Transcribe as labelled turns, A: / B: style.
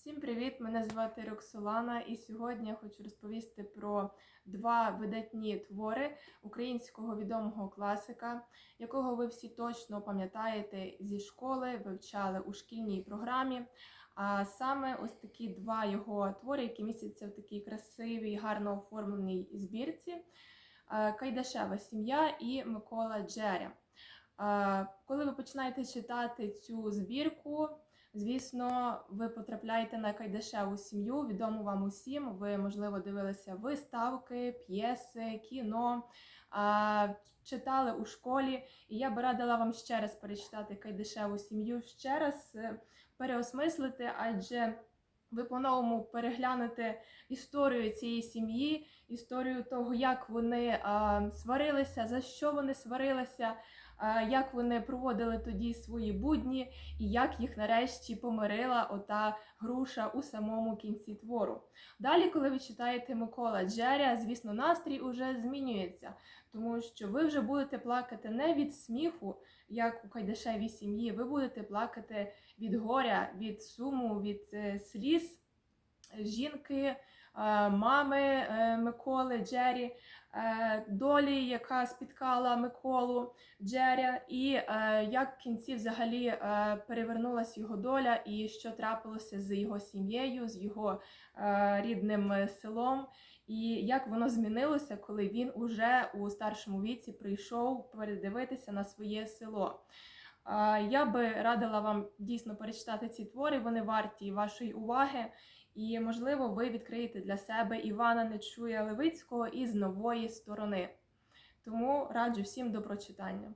A: Всім привіт! Мене звати Роксолана, і сьогодні я хочу розповісти про два видатні твори українського відомого класика, якого ви всі точно пам'ятаєте зі школи, вивчали у шкільній програмі. А саме ось такі два його твори, які містяться в такій красивій, гарно оформленій збірці: Кайдашева сім'я і Микола Джеря. Коли ви починаєте читати цю збірку, Звісно, ви потрапляєте на Кайдашеву сім'ю, відому вам усім. Ви, можливо, дивилися виставки, п'єси, кіно, читали у школі. І я би радила вам ще раз перечитати Кайдашеву сім'ю, ще раз е, переосмислити, адже ви по-новому переглянете історію цієї сім'ї, історію того, як вони сварилися, за що вони сварилися. А, Як вони проводили тоді свої будні, і як їх нарешті помирила ота груша у самому кінці твору. Далі, коли ви читаєте Микола Джеря, звісно, настрій уже змінюється, тому що ви вже будете плакати не від сміху, як у Кайдашевій сім'ї, ви будете плакати від горя, від суму, від е, сліз жінки, е, мами е, Миколи Джері, е, долі, яка спіткала Миколу Джеря, і як в кінці взагалі перевернулась його доля, і що трапилося з його сім'єю, з його рідним селом, і як воно змінилося, коли він уже у старшому віці прийшов передивитися на своє село. Я би радила вам дійсно перечитати ці твори, вони варті вашої уваги. І, можливо, ви відкриєте для себе Івана Нечуя Левицького із нової сторони. Тому раджу всім до прочитання.